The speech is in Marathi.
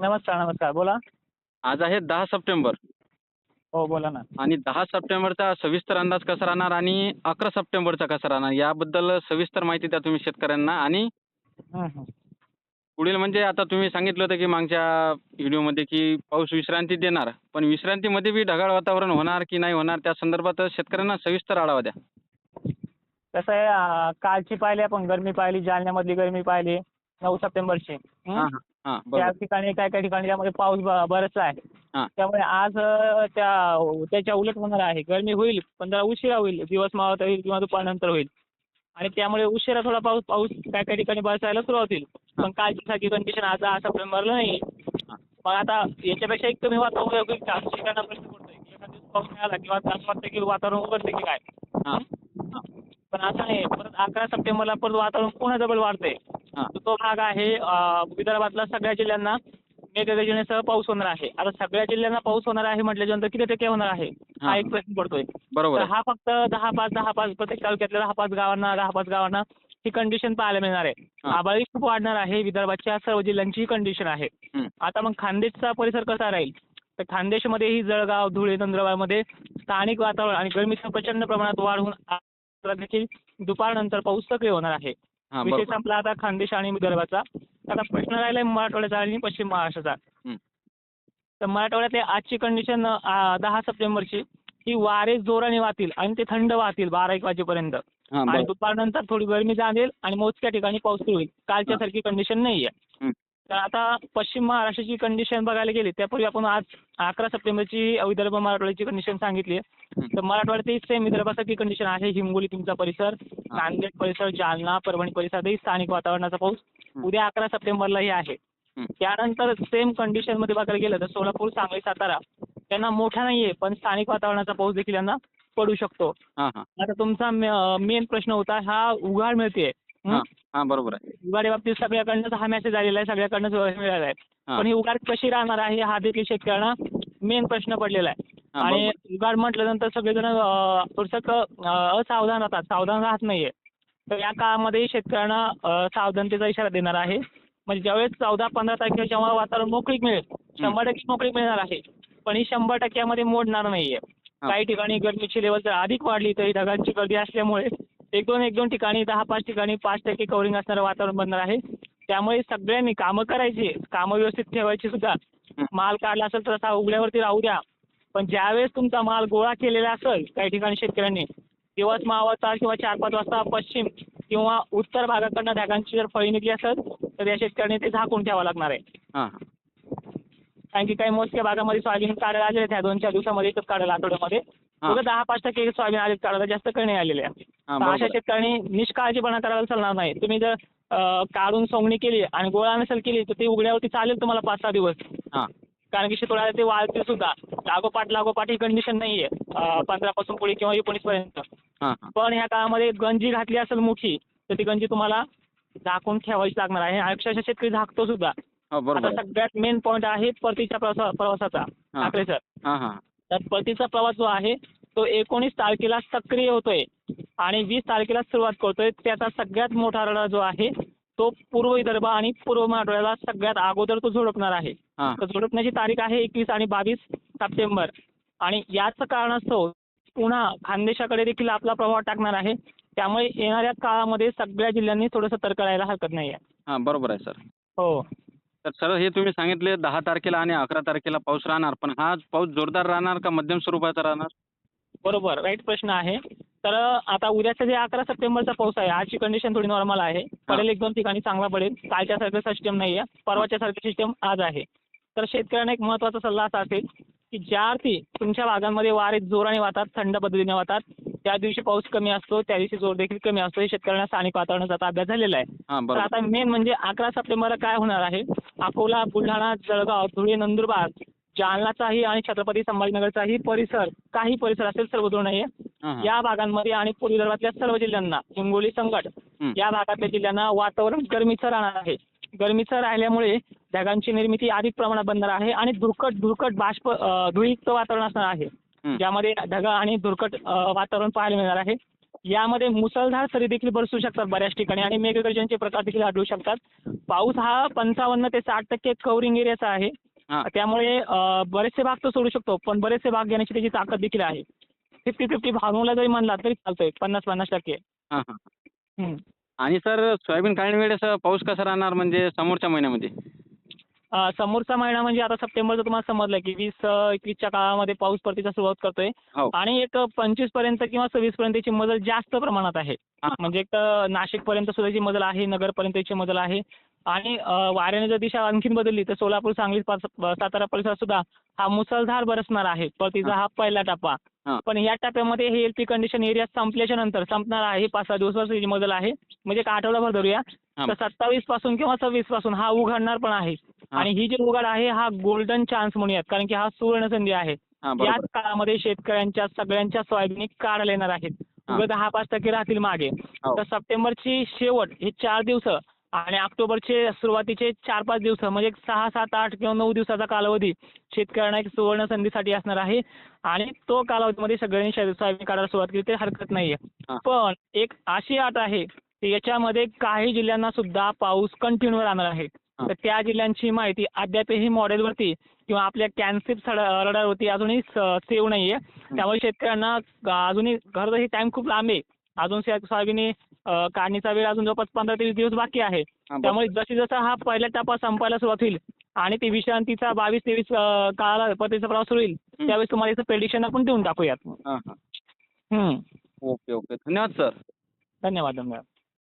नमस्कार नमस्कार. बोला. आज आहे दहा सप्टेंबर. हो बोला ना. आणि दहा सप्टेंबरचा सविस्तर अंदाज कसा राहणार आणि अकरा सप्टेंबरचा कसा राहणार? याबद्दल सविस्तर माहिती द्या तुम्ही शेतकऱ्यांना. आणि. पुढील म्हणजे आता तुम्ही सांगितलं होतं की मागच्या व्हिडिओमध्ये की पाऊस विश्रांती देणार. पण विश्रांतीमध्ये बी ढगाळ वातावरण होणार की नाही होणार त्या संदर्भात शेतकऱ्यांना सविस्तर आढावा द्या. कसं आहे कालची पाहिली आपण गरमी पाहिली जालन्यामधली गरमी पाहिली. नऊ सप्टेंबरची. त्या ठिकाणी काय काय ठिकाणी त्यामध्ये पाऊस बरसला आहे. त्यामुळे आज त्या त्याच्या उलट होणार आहे. गरमी होईल पण जरा उशिरा होईल. दिवस मावळता होईल किंवा दुपारनंतर होईल. आणि त्यामुळे उशिरा थोडा पाऊस पाऊस काय काय ठिकाणी बरसायला सुरुवात होईल. पण कालची कंडिशन आज दहा सप्टेंबरला नाही. मग आता याच्यापेक्षा एक कमी वातावरण ठिकाणा प्रश्न पडतोय. एखाद दिवस पाऊस मिळाला किंवा असं वाटतं की वातावरण उघडते की काय. पण असं नाही. परत अकरा सप्टेंबरला परत वातावरण पुन्हा डबल वाढतंय. तर तो भाग आहे विदर्भातला सगळ्या जिल्ह्यांना मेघगर्जनेसह पाऊस होणार आहे. आता सगळ्या जिल्ह्यांना पाऊस होणार आहे म्हटल्याच्यानंतर किती टक्के होणार आहे? हा. एक प्रश्न पडतोय. बरोबर हा फक्त दहा पाच दहा पाच प्रत्येक तालुक्यातल्या दहा पाच गावांना दहा पाच गावांना ही कंडिशन पाहायला मिळणार आहे. आबाळी खूप वाढणार आहे विदर्भाच्या सर्व जिल्ह्यांची ही कंडिशन आहे. आता मग खानदेशचा परिसर कसा राहील? तर खानदेशमध्येही जळगाव धुळे नंदुरबारमध्ये स्थानिक वातावरण आणि गरमीचं प्रचंड प्रमाणात वाढ होऊन देखील दुपारनंतर पाऊस सक्रिय होणार आहे. विषय संपला आता खानदेश आणि विदर्भाचा. आता प्रश्न राहिलाय मराठवाड्याचा आणि पश्चिम महाराष्ट्राचा. तर मराठवाड्यातली आजची कंडिशन दहा सप्टेंबरची ही वारे जोराने वाहतील आणि ते थंड वाहतील बारा एक वाजेपर्यंत. आणि दुपारनंतर थोडी गरमी जाणेल आणि मोजक्या ठिकाणी पाऊस सुरू होईल. कालच्या सारखी कंडिशन नाही आहे हं. तर आता पश्चिम महाराष्ट्राची कंडिशन बघायला गेली त्यापूर्वी आपण आज अकरा सप्टेंबरची विदर्भ मराठवाड्याची कंडिशन सांगितली. तर मराठवाड्यातही सेम विदर्भासारखी कंडिशन आहे हिंगोली तुमचा परिसर नांदेड परिसर जालना परभणी परिसरातही स्थानिक वातावरणाचा पाऊस. उद्या अकरा सप्टेंबरलाही आहे. त्यानंतर सेम कंडिशनमध्ये बघायला गेलं तर सोलापूर सांगली सातारा त्यांना मोठा नाहीये पण स्थानिक वातावरणाचा पाऊस देखील यांना पडू शकतो आता तुमचा मेन प्रश्न होता हा उघाड मिळते हां बरोबर आहे. उघाडी बाबतीत सगळ्याकडनंच हा मेसेज आलेला आहे सगळ्याकडनंच मिळाला आहे. हां. पण ही उघाड कशी राहणार आहे हा देखील शेतकऱ्यांना मेन प्रश्न पडलेला आहे. हां आणि बरोबर. उघाड म्हटल्यानंतर सगळेजण अं, थोडंसं क- अं, असावधान राहतात. सावधान राहत नाहीये. तर या काळामध्ये शेतकऱ्यांना अं, सावधानतेचा इशारा देणार आहे. म्हणजे ज्यावेळेस चौदा पंधरा तारखेला जेव्हा वातावरण मोकळीक मिळेल शंभर टक्के मोकळीक मिळणार आहे. पण ही शंभर टक्क्यामध्ये मोडणार नाहीये. काही ठिकाणी गरमीची लेवल जर अधिक वाढली तरी ढगांची गर्दी असल्यामुळे एक दोन एक दोन ठिकाणी दहा पाच ठिकाणी पाच टक्के कव्हरिंग असणारं वातावरण बनणार आहे. त्यामुळे सगळ्यांनी कामं करायची कामं व्यवस्थित ठेवायची सुद्धा. माल काढला असेल तर असा उघड्यावरती राहू द्या. पण ज्यावेळेस तुमचा माल गोळा केलेला असेल काही ठिकाणी शेतकऱ्यांनी दिवस मावळता किंवा चार पाच वाजता पश्चिम किंवा उत्तर भागाकडनं ढगांची जर फळी निघली असेल तर या शेतकऱ्यांनी ते झाकून ठेवावं लागणार आहे. कारण की काही मोजक्या भागामध्ये सोयाबीन काढायला आलेले ह्या दोन चार दिवसामध्ये एकच काढायला आठवड्यामध्ये. फक्त दहा पाच टक्के सोयाबीन आले काढायला जास्त काही नाही आलेले अशा. शेतकऱ्यांनी निष्काळजीपणा करायला चालणार नाही. तुम्ही जर काढून सोंगणी केली आणि गोळा नसेल केली तर ती उघड्यावरती चालेल तुम्हाला पाच सहा दिवस. हां. कारण की शितोळ्याला ते वाळतील सुद्धा. लागोपाठ लागोपाठ ही कंडिशन नाही आहे पंधरापासून पुढे किंवा एकोणीसपर्यंत. हां हां. पण ह्या काळामध्ये गंजी घातली असेल मोठी तर ती गंजी तुम्हाला झाकून ठेवायची लागणार आहे. अक्षरशः शेतकरी झाकतो सुद्धा. आता सगळ्यात मेन पॉईंट आहे परतीच्या प्रवासा प्रवासाचा. ठाकरे सर. तर परतीचा प्रवास जो आहे तो एकोणीस तारखेला सक्रिय होतोय. आणि वीस तारखेला सुरुवात करतोय. त्याचा सगळ्यात मोठा रडा जो आहे तो पूर्व विदर्भ आणि पूर्व मराठवाड्याला सगळ्यात अगोदर तो झोडपणार आहे. तर झोडपण्याची तारीख आहे एकवीस आणि बावीस सप्टेंबर. आणि याच कारणास्तव पुन्हा खानदेशाकडे देखील आपला प्रभाव टाकणार आहे. त्यामुळे येणाऱ्या काळामध्ये सगळ्या जिल्ह्यांनी थोडं सतर्क राहायला हरकत नाही आहे बरोबर आहे सर. हो. तर सर हे तुम्ही सांगितले दहा तारखेला आणि अकरा तारखेला पाऊस राहणार पण हा पाऊस जोरदार राहणार का मध्यम स्वरूपाचा राहणार? बरोबर राईट प्रश्न आहे. तर आता उद्याचा जे अकरा सप्टेंबरचा पाऊस आहे आजची कंडिशन थोडी नॉर्मल आहे. पडेल एक दोन ठिकाणी चांगला पडेल. कालच्या सारखं सिस्टम नाही आहे परवाच्या सारखं सिस्टम आज आहे. तर शेतकऱ्यांना एक महत्त्वाचा सल्ला असा असेल की ज्या अर्थी तुमच्या भागांमध्ये वारे जोराने वाहतात थंड पद्धतीने वाहतात त्या दिवशी पाऊस कमी असतो त्या दिवशी जोर देखील कमी असतो. हे शेतकऱ्यांना स्थानिक वातावरणाचा अभ्यास झालेला आहे. हां तर बरोबर आता मेन म्हणजे अकरा सप्टेंबरला काय होणार आहे? अकोला बुलढाणा जळगाव धुळे नंदुरबार जालनाचाही आणि छत्रपती संभाजीनगरचाही परिसर काही परिसर असेल सर्वदूर नाही हां हां. या भागांमध्ये आणि पूर्व विदर्भातल्या सर्व जिल्ह्यांना हिंगोली संकट. या भागातल्या जिल्ह्यांना वातावरण गरमीचं राहणार आहे. गरमीचं राहिल्यामुळे ढगांची निर्मिती अधिक प्रमाणात बनणार आहे आणि धुरकट धुरकट बाष्प अं, धुळीयुक्त वातावरण असणार आहे. ज्यामध्ये ढगा आणि धुरकट अं, वातावरण पाहायला मिळणार आहे. यामध्ये मुसळधार सरी देखील बरसू शकतात बऱ्याच ठिकाणी आणि मेघगर्जनचे प्रकार देखील आढळू शकतात. पाऊस हा पंचावन्न ते साठ टक्के कव्हरिंग एरियाचा आहे. त्यामुळे बरेचसे भाग तो सोडू शकतो पण बरेचसे भाग घेण्याची त्याची ताकद देखील आहे. फिफ्टी फिफ्टी भागवला जरी म्हणला तरी चालतोय पन्नास पन्नास टक्के. आणि सर सोयाबीन काढणी वेळेस पाऊस कसा राहणार म्हणजे समोरच्या महिन्यामध्ये? समोरचा महिना म्हणजे आता सप्टेंबरचं तुम्हाला समजलं की वीस एकवीसच्या काळामध्ये पाऊस परतीचा सुरुवात करतोय. हो. आणि एक पंचवीसपर्यंत किंवा सव्वीस पर्यंतची मजल जास्त प्रमाणात आहे. म्हणजे एक नाशिक पर्यंत सुद्धाची मजल आहे नगर पर्यंतची मजल आहे. आणि वाऱ्याने जर दिशा आणखीन बदलली तर सोलापूर सांगली सातारा परिसरात सुद्धा हा मुसळधार बरसणार आहे. परतीचा हा पहिला टप्पा. पण या टप्प्यामध्ये हे एलपी कंडिशन एरिया संपल्याच्या नंतर संपणार आहे पाच सहा दिवसाची मजल आहे. म्हणजे एक आठवडाभर धरूया. तर सत्तावीसपासून किंवा सव्वीसपासून हा उघडणार पण आहे. आणि ही जी उघड आहे हा गोल्डन चान्स म्हणूयात. कारण की हा सुवर्ण संधी आहे. याच काळामध्ये शेतकऱ्यांच्या सगळ्यांच्या सोयाबीनी काढायला येणार आहेत. दहा पाच टक्के राहतील मागे. हो. तर सप्टेंबरची शेवट हे चार दिवस आणि ऑक्टोबरचे सुरुवातीचे चार पाच दिवस म्हणजे सहा सात आठ किंवा नऊ दिवसाचा कालावधी शेतकऱ्यांना एक सुवर्ण संधीसाठी असणार आहे. आणि तो कालावधीमध्ये सगळ्यांनी सोयाबीन काढायला सुरुवात केली तर हरकत नाहीये. पण एक अशी अट आहे की याच्यामध्ये काही जिल्ह्यांना सुद्धा पाऊस कंटिन्यू राहणार आहे. तर त्या जिल्ह्यांची माहिती अद्यापही मॉडेलवरती किंवा आपल्या कॅन्सिप रडारवरती अजूनही सेव्ह नाहीये. त्यामुळे शेतकऱ्यांना अजूनही खरं तर ही टाइम खूप लांब आहे. अजून सोयाबीन काढणीचा वेळ अजून जवळपास पंधरा ते वीस दिवस बाकी आहे. त्यामुळे जशी जसा हा पहिला टप्पा संपायला सुरुवात होईल आणि ती विश्रांतीचा बावीस तेवीस काळाला पतीचा प्रवास होईल. त्यावेळेस तुम्हाला याचं प्रेडिक्शन आपण देऊन टाकूयात. ओके ओके धन्यवाद सर धन्यवाद धन्यवाद